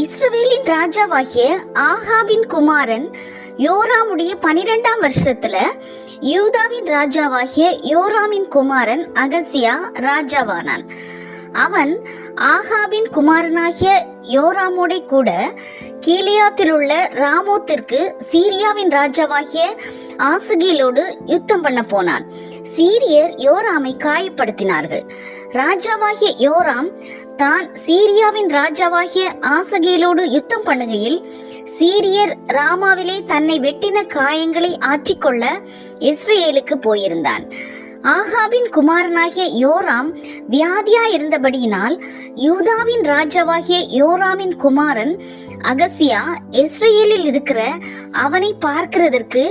இஸ்ரவேலின் ராஜாவாகிய ஆகாபின் குமாரன் யோராமுடைய பனிரெண்டாம் வருஷத்துல யூதாவின் ராஜாவாகிய யோராமின் குமாரன் அகசியா ராஜாவானான். அவன் ஆஹாபின் குமாரனாகிய யோராமோடை கூட கீலியாத்தில் உள்ள ராமோத்திற்கு சீரியாவின் ராஜாவாகிய ஆசுகேலோடு யுத்தம் பண்ண போனான். சீரியர் யோராமை காயப்படுத்தினார்கள். ராஜாவாகிய யோராம் தான் சீரியாவின் ராஜாவாகிய ஆசகேலோடு யுத்தம் பண்ணுகையில் சீரியர் ராமாவிலே தன்னை வெட்டின காயங்களை ஆற்றிக்கொள்ள இஸ்ரேலுக்கு போயிருந்தான். ஆகாவின் குமாரனாகிய யோராம் வியாதியா இருந்தபடியினால் யூதாவின் ராஜாவாகிய யோராமின் குமாரன் அகசியா இஸ்ரேலில் இருக்கிற அவனை பார்க்கிறதற்கு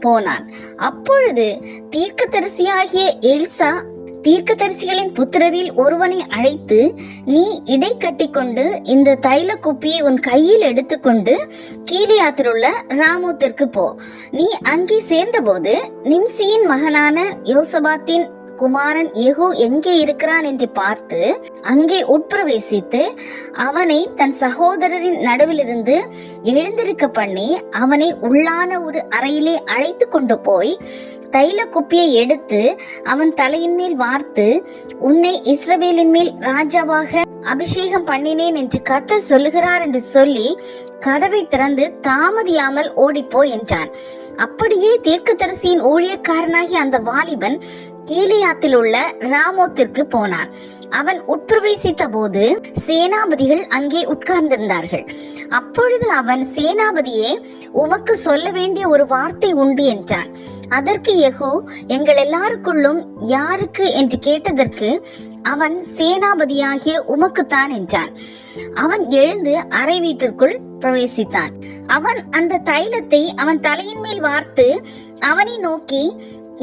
போனான். அப்பொழுது தீர்க்கதரிசியாகிய எல்சா தீர்க்கதரிசிகளின் புத்திரரில் ஒருவனை அழைத்து நீ இடை கட்டிக்கொண்டு இந்த தைல குப்பியை உன் கையில் எடுத்துக்கொண்டு கீழியாத்திலுள்ள ராமோத்திற்கு போ. நீ அங்கே சேர்ந்தபோது நிம்சியின் மகனான யோசபாத்தின் குமாரன் யெகூ எங்கே இருக்கிறான் என்று பார்த்து அங்கே உட்பிரவேசித்து அவனை தன் சகோதரரின் நடுவிலிருந்து எழுந்திருக்க பண்ணி அவனை உள்ளான ஒரு அறையிலே அழைத்து கொண்டு போய் தைல குப்பியை எடுத்து அவன் தலையின் மேல் வார்த்து உன்னை இஸ்ரவேலின் மேல் ராஜாவாக அபிஷேகம் பண்ணினேன் என்று கத்த சொல்லுகிறார் என்று சொல்லி கதவை திறந்து தாமதியாமல் ஓடிப்போ என்றான். அப்படியே தீர்க்கதரிசியின் ஊழியக்காரனாகிய அந்த வாலிபன் கீலியாத்தில் உள்ள ராமோத்திற்கு போனான். அவன் உட்பிரவேசித்த போது சேனாபதிகள் அங்கே உட்கார்ந்திருந்தார்கள். அப்பொழுது அவன் சேனாபதியே உமக்கு சொல்ல வேண்டிய ஒரு வார்த்தை உண்டு என்றான். அதற்கு யெகூ எங்கள் எல்லாருக்குள்ளும் யாருக்கு? என்று கேட்டதற்கு அவன் சேனாபதியாகிய உமக்குத்தான் என்றான். அவன் எழுந்து அறை வீட்டிற்குள் பிரவேசித்தான். அவன் அந்த தைலத்தை அவன் தலையின் மேல் வார்த்து அவனை நோக்கி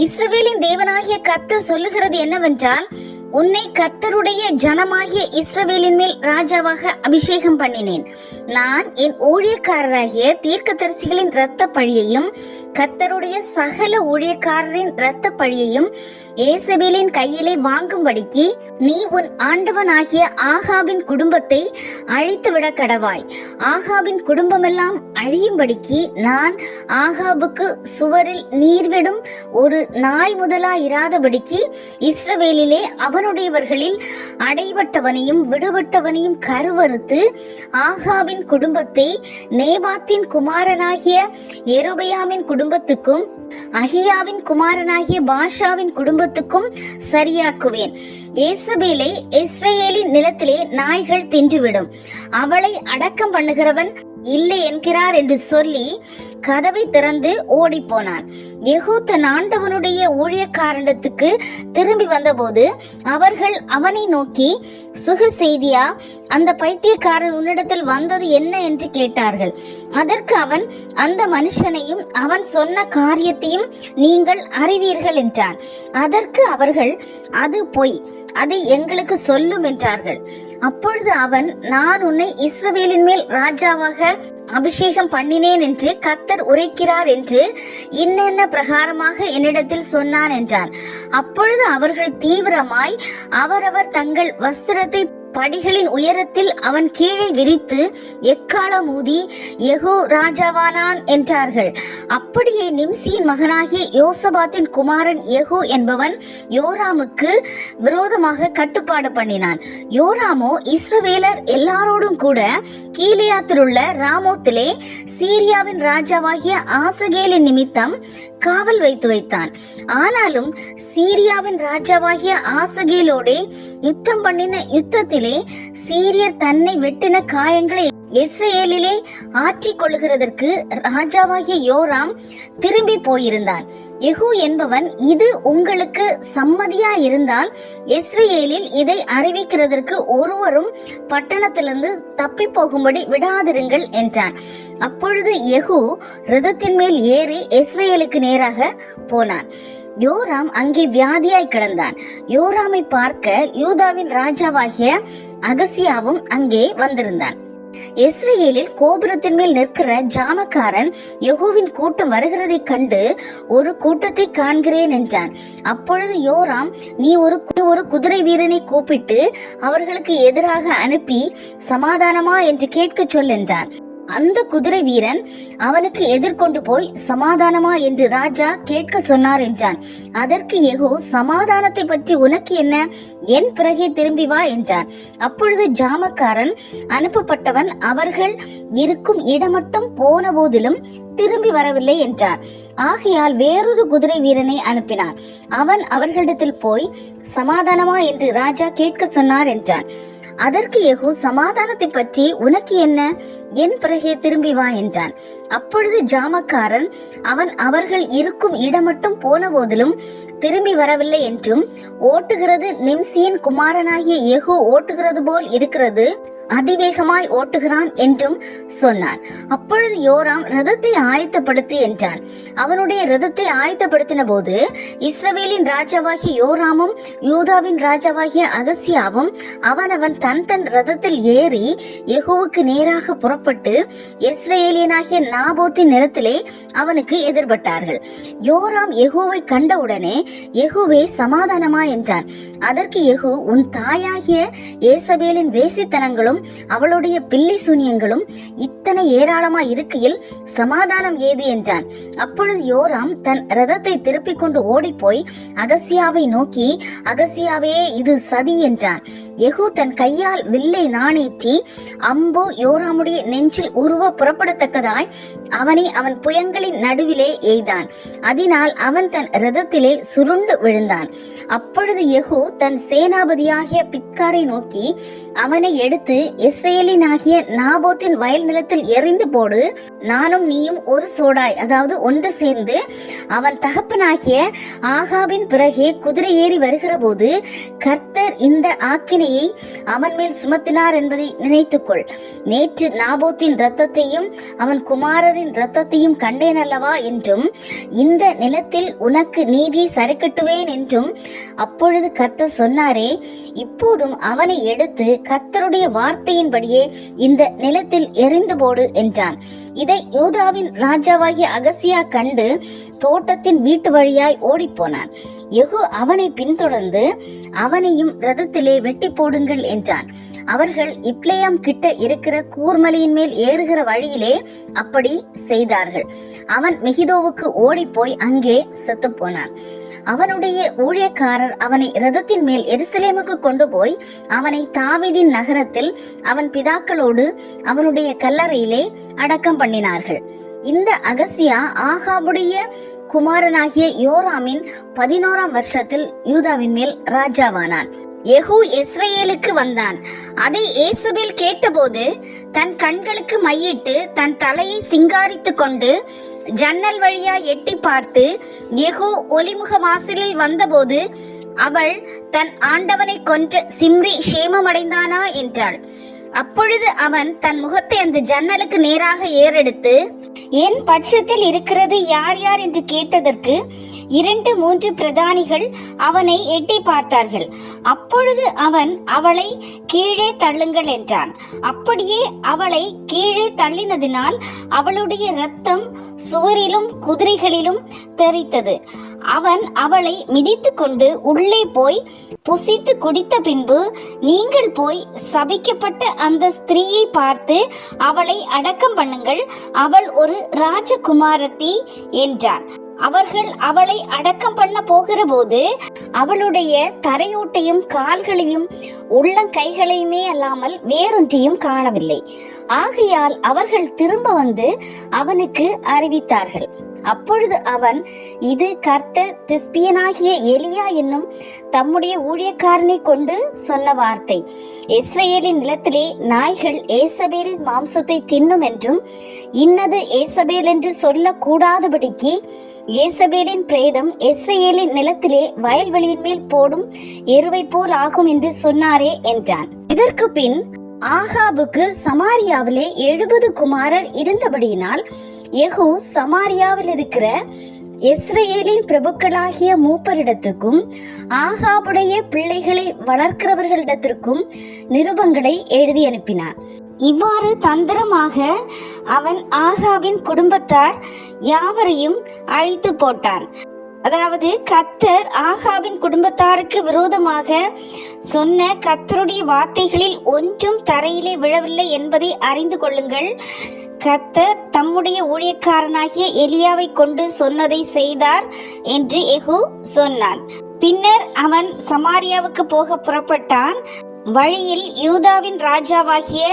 இஸ்ரவேலின் தேவனாகிய கத்தர் சொல்லுகிறது என்னவென்றால் உன்னை கர்த்தருடைய ஜனமாகிய இஸ்ரவேலின் மேல் ராஜாவாக அபிஷேகம் பண்ணினேன். நான் என் ஊழியக்காரராகிய தீர்க்கதரிசிகளின் இரத்த பழியையும் கத்தருடைய சகல ஊழியக்காரரின் இரத்த பழியையும் ஏசபேலின் கையிலே வாங்கும்படிக்கு நீ உன் ஆண்டவனாகிய ஆகாபின் குடும்பத்தை அழித்துவிட கடவாய். ஆகாபின் குடும்பமெல்லாம் அழியும்படிக்கு நான் ஆகாபுக்கு சுவரில் நீர்விடும் ஒரு நாய் முதலாயிராதபடிக்கு இஸ்ரவேலிலே அவனுடையவர்களில் அடைபட்டவனையும் விடுபட்டவனையும் கருவறுத்து ஆகாபின் குடும்பத்தை நேபாத்தின் குமாரனாகிய எரோபயாமின் குடும்பத்துக்கும் அகியாவின் குமாரனாகிய பாஷாவின் குடும்பத்துக்கும் சரியாக்குவேன். ஏசபேலை இஸ்ரேலின் நிலத்திலே நாய்கள் தின்றுவிடும். அவளை அடக்கம் பண்ணுகிறவன் இல்லை என்கிறார் என்று சொல்லி கதவை திறந்து ஓடிப்போனான். யெகூ தன் ஆண்டவனுடைய ஊழியக்காரண்டத்துக்கு திரும்பி வந்தபோது அவர்கள் அவனை நோக்கி சுக செய்தியா அந்த பைத்தியக்காரன் உன்னிடத்தில் வந்தது என்ன? என்று கேட்டார்கள். அதற்கு அவன் அந்த மனுஷனையும் அவன் சொன்ன காரியத்தையும் நீங்கள் அறிவீர்கள் என்றான். அதற்கு அவர்கள் அது பொய் அதை எங்களுக்கு சொல்லும் என்றார்கள். அப்பொழுது அவன் நான் உன்னை இஸ்ரவேலின் மேல் ராஜாவாக அபிஷேகம் பண்ணினேன் என்று கத்தர் உரைக்கிறார் என்று இன்னென்ன பிரகாரமாக என்னிடத்தில் சொன்னான் என்றார். அப்பொழுது அவர்கள் தீவிரமாய் அவரவர் தங்கள் வஸ்திரத்தை படிகளின் உயரத்தில் அவன் கீழே விரித்து எக்காலம் ஊதி எகோ ராஜாவானான் என்றார்கள். அப்படியே நிம்சியின் மகனாகிய யோசபாத்தின் குமாரன் எகோ என்பவன் யோராமுக்கு விரோதமாக கட்டுப்பாடு பண்ணினான். யோராமோ இஸ்ரவேலர் எல்லாரோடும் கூட கீலியாத்தில் உள்ள ராமோத்திலே சீரியாவின் ராஜாவாகிய ஆசகேலின் நிமித்தம் காவல் வைத்து வைத்தான். ஆனாலும் சீரியாவின் ராஜாவாகிய ஆசகேலோடே யுத்தம் பண்ணின யுத்தத்திலே சீரியர் தன்னை வெட்டின காயங்களை இஸ்ரேலிலே ஆற்றிக் கொள்ளுகிறதற்கு ராஜாவாகிய யோராம் திரும்பி போயிருந்தான். யெகூ என்பவன் இது உங்களுக்கு சம்மதியா இருந்தால் இஸ்ரேலில் இதை அறிவிக்கிறதற்கு ஒருவரும் பட்டணத்திலிருந்து தப்பி போகும்படி விடாதிருங்கள் என்றான். அப்பொழுது யெகூ ரதத்தின் மேல் ஏறி இஸ்ரேலுக்கு நேராக போனான். யோராம் அங்கே வியாதியாய் கிடந்தான். யோராமை பார்க்க யூதாவின் ராஜாவாகிய அகசியாவும் அங்கே வந்திருந்தான். இஸ்ரேலில் கோபுரத்தின் மேல் நிற்கிற ஜாமக்காரன் யகோவின் கூட்டம் வருகிறதை கண்டு ஒரு கூட்டத்தை காண்கிறேன் என்றான். அப்பொழுது யோராம் நீ ஒரு ஒரு குதிரை வீரனை கூப்பிட்டு அவர்களுக்கு எதிராக அனுப்பி சமாதானமா? என்று கேட்கச் சொல் என்றான். அந்த குதிரை வீரன் அவனுக்கு எதிர்கொண்டு போய் சமாதானமா? என்று ராஜா கேட்க சொன்னார் என்றான். அதற்கு எகோ சமாதானத்தை பற்றி உனக்கு என்ன? என் பிறகே திரும்பி வா என்றான். அப்பொழுது ஜாமக்காரன் அனுப்பப்பட்டவன் அவர்கள் இருக்கும் இடமட்டும் போன போதிலும் திரும்பி வரவில்லை என்றார். ஆகையால் வேறொரு குதிரை வீரனை அனுப்பினான். அவன் அவர்களிடத்தில் போய் சமாதானமா? என்று ராஜா கேட்க சொன்னார் என்றான். அதற்கு யெகூ சமாதானத்தை பற்றி உனக்கு என்ன? என் பிறகே திரும்பி வா என்றான். அப்பொழுது ஜாமக்காரன் அவன் அவர்கள் இருக்கும் இடம் மட்டும் போன போதிலும் திரும்பி வரவில்லை என்றும் ஓட்டுகிறது நிம்சியின் குமாரனாகிய யெகூ ஓட்டுகிறது போல் இருக்கிறது. அதிவேகமாய் ஓட்டுகிறான் என்றும் சொன்னான். அப்பொழுது யோராம் ரதத்தை ஆயத்தப்படுத்து என்றான். அவனுடைய ரதத்தை ஆயத்தப்படுத்தின போது இஸ்ரவேலின் ராஜாவாகிய யோராமும் யூதாவின் ராஜாவாகிய அகசியாவும் அவனவன் தன் தன் ரதத்தில் ஏறி யெகோவுக்கு நேராக புறப்பட்டு இஸ்ரேலியனாகிய நாபோத்தின் நிலத்திலே அவனுக்கு எதிர்பட்டார்கள். யோராம் யெகோவை கண்டவுடனே யெகோவே சமாதானமா என்றான். அதற்கு யெகூ உன் தாயாகிய ஏசபேலின் வேசித்தனங்களும் அவளுடைய பில்லி சூனியங்களும் இத்தனை ஏராளமா இருக்கையில் சமாதானம் ஏது என்றான். அப்பொழுது யோராம் தன் ரதத்தை திருப்பிக் கொண்டு ஓடிப்போய் அகசியாவை நோக்கி அகசியாவே இது சதி என்றான். யெகூ தன் கையால் வில்லை நாணேற்றி அம்பு யோராமுடைய நெஞ்சில் உருவ புறப்படத்தக்கதாய் அவனை அவன் புயங்களின் நடுவிலே எய்தான். அதனால் அவன் தன் ரதத்திலே சுருண்டு விழுந்தான். அப்பொழுது யெகூ தன் சேனாபதியாகிய பித்காரை நோக்கி அவனை எடுத்து இஸ்ரேலினாகிய நாபோத்தின் வயல் நிலத்தில் எறிந்து போடு. நானும் நீயும் ஒரு சோடாய் அதாவது ஒன்று சேர்ந்து அவன் தகப்பனாகிய ஆகாவின் பிறகே குதிரை ஏறி வருகிற போது கர்த்தர் இந்த ஆக்கினையை அவன் மேல் சுமத்தினார் என்பதை நினைத்துக்கொள். நேற்று நாபோத்தின் இரத்தத்தையும் அவன் குமாரரின் இரத்தத்தையும் கண்டேன் அல்லவா என்றும் இந்த நிலத்தில் உனக்கு நீதி சரிக்கட்டுவேன் என்றும் அப்பொழுது கர்த்தர் சொன்னாரே இப்போதும் அவனை எடுத்து கர்த்தருடைய வார்த்தையின்படியே இந்த நிலத்தில் எரிந்து போடு என்றான். இதை யூதாவின் ராஜாவாகிய அகசியா கண்டு தோட்டத்தின் வீட்டு வழியாய் ஓடிப்போனான். எகு அவனை பின்தொடர்ந்து அவனையும் ரதத்திலே வெட்டி போடுங்கள் என்றான். அவர்கள் இப்ளேயாம் கிட்ட இருக்கிற கூர்மலையின் மேல் ஏறுகிற வழியிலே அப்படி செய்தார்கள். அவன் மெகிதோவுக்கு ஓடிப்போய் அங்கே செத்து போனான் அவனுடைய ஊழியக்காரர் அவனை ரதத்தின் மேல் எருசலேமுக்கு கொண்டு போய் அவனை தாவிதின் நகரத்தில் அவன் பிதாக்களோடு அவனுடைய கல்லறையிலே அடக்கம் பண்ணினார்கள். இந்த அகசியா ஆகாபுடைய குமாரனாகிய யோராமின் பதினோராம் வருஷத்தில் யூதாவின் மேல் ராஜாவானான். யெகூ இஸ்ரேலுக்கு வந்தான். அதை ஏசபேல் கேட்டபோது தன் கண்களுக்கு மையிட்டு தன் தலையை சிங்காரித்துக் கொண்டு ஜன்னல் வழியா எட்டி பார்த்து யெகூ ஒலிமுக வாசலில் வந்தபோது அவள் தன் ஆண்டவனை கொன்ற சிம்ரி சேமமடைந்தானா என்றாள். அப்பொழுது அவன் தன் முகத்தை அந்த ஜன்னலுக்கு நேராக ஏறெடுத்து என் பட்சத்தில் இருக்கிறது யார் யார்? என்று கேட்டதற்கு இரண்டு மூன்று பிரதானிகள் அவனை எட்டி பார்த்தார்கள். அப்பொழுது அவன் அவளை கீழே தள்ளுங்கள் என்றான். அப்படியே அவளை கீழே தள்ளினதினால் அவளுடைய இரத்தம் சுவரிலும் குதிரைகளிலும் தெரித்தது அவன் அவளை மிதித்து கொண்டு உள்ளே போய் புசித்து குடித்த பின்பு நீங்கள் போய் சபிக்கப்பட்ட அந்த ஸ்திரீயை பார்த்து அவளை அடக்கம் பண்ணுங்கள். அவள் ஒரு ராஜகுமாரத்தி என்றான். அவர்கள் அவளை அடக்கம் பண்ண போகிற போது அவளுடைய தரையோட்டையும் கால்களையும் உள்ளங்கைகளையுமே அல்லாமல் வேறொன்றையும் காணவில்லை. ஆகையால் அவர்கள் திரும்ப வந்து அவனுக்கு அறிவித்தார்கள். அப்பொழுது அவன் இது கர்த்தர் திஸ்பியனாகிய எலியா என்னும் தம்முடைய ஊழியக்காரனை கொண்டு சொன்ன வார்த்தை. இஸ்ரேலின் நிலத்திலே நாய்கள் ஏசபேலின் மாம்சத்தை தின்னும் என்றும் இன்னது ஏசபேல் என்று சொல்லக்கூடாதபடிக்கு ஏசபேலின் பிரேதம் இஸ்ரேலின் நிலத்திலே வயல்வெளியின் மேல் போடும் எருவை போல் ஆகும் என்று சொன்னாரே என்றான். இதற்கு பின் ஆகாபுக்கு சமாரியாவிலே எழுபது குமாரர் இருந்தபடியினால் யெகூ சமாரியாவில் இருக்கிற இஸ்ரேலின் பிரபுக்களாகிய மூப்பரிடத்துக்கும் ஆகாபுடைய பிள்ளைகளை வளர்க்கிறவர்களிடத்திற்கும் நிருபங்களை எழுதி அனுப்பினார். இவ்வாறு தந்திரமாக அவன் ஆகாவின் குடும்பத்தார் யாவரையும் அழித்து போட்டான். அதாவது கத்தர் ஆகாவின் குடும்பத்தாருக்கு விரோதமாக சொன்ன கத்தருடைய வார்த்தைகளில் ஒன்றும் தரையிலே விழவில்லை என்பதை அறிந்து கொள்ளுங்கள். கத்தர் தம்முடைய ஊழியக்காரனாகிய எலியாவை கொண்டு சொன்னதை செய்தார் என்று எகு சொன்னான். பின்னர் அவன் சமாரியாவுக்கு போக புறப்பட்டான். வழியில் யூதாவின் ராஜாவாகிய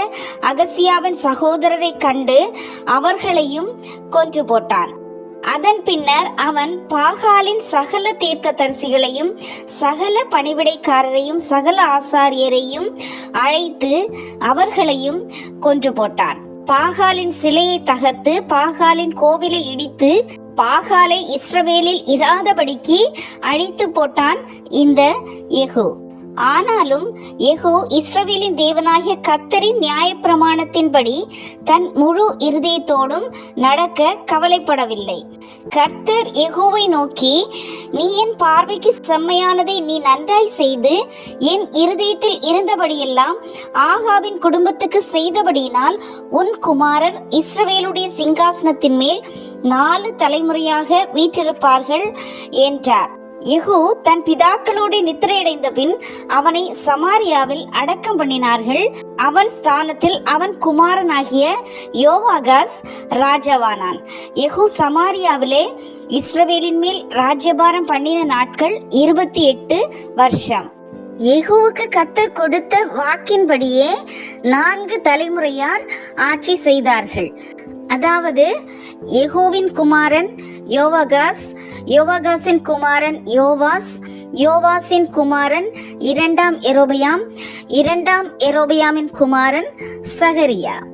அகசியாவின் சகோதரரை கண்டு அவர்களையும் கொன்று போட்டான். அதன் பின்னர் அவன் பாகாலின் சகல தீர்க்கதரிசிகளையும் சகல பணிவிடைக்காரரையும் சகல ஆசாரியரையும் அழைத்து அவர்களையும் கொன்று போட்டான். பாகாலின் சிலையை தகர்த்து பாகாலின் கோவிலை இடித்து பாகாலை இஸ்ரவேலில் இராதபடிக்கு அழித்து போட்டான் இந்த யெகூ. ஆனாலும் எகோ இஸ்ரவேலின் தேவனாகிய கத்தரின் நியாயப்பிரமாணத்தின்படி தன் முழு இருதயத்தோடும் நடக்க கவலைப்படவில்லை. கர்த்தர் எகோவை நோக்கி நீ என் பார்வைக்கு செம்மையானதை நீ நன்றாய் செய்து என் இருதயத்தில் இருந்தபடியெல்லாம் ஆகாவின் குடும்பத்துக்கு செய்தபடியினால் உன் குமாரர் இஸ்ரவேலுடைய சிங்காசனத்தின் மேல் நாலு தலைமுறையாக வீற்றிருப்பார்கள் என்றார். யெகூ தன் பிதாக்களோடு நித்திரையடைந்த பின் அவனை சமாரியாவில் அடக்கம் பண்ணினார்கள். அவன் ஸ்தானத்தில் அவன் குமாரனாகிய யோவாகாஸ் ராஜாவானான். யெகூ சமாரியாவிலே இஸ்ரவேலின் மேல் ராஜ்யபாரம் பண்ணின நாட்கள் இருபத்தி எட்டு வருஷம். யெகூவுக்கு கத்தர் கொடுத்த வாக்கின்படியே நான்கு தலைமுறையார் ஆட்சி செய்தார்கள். அதாவது யெகூவின் குமாரன் யோவகாஸ் யோவாகாசின் குமாரன் யோவாஸ் யோவாசின் குமாரன் இரண்டாம் எரோபியாம் இரண்டாம் எரோபியாமின் குமாரன் சகரியா.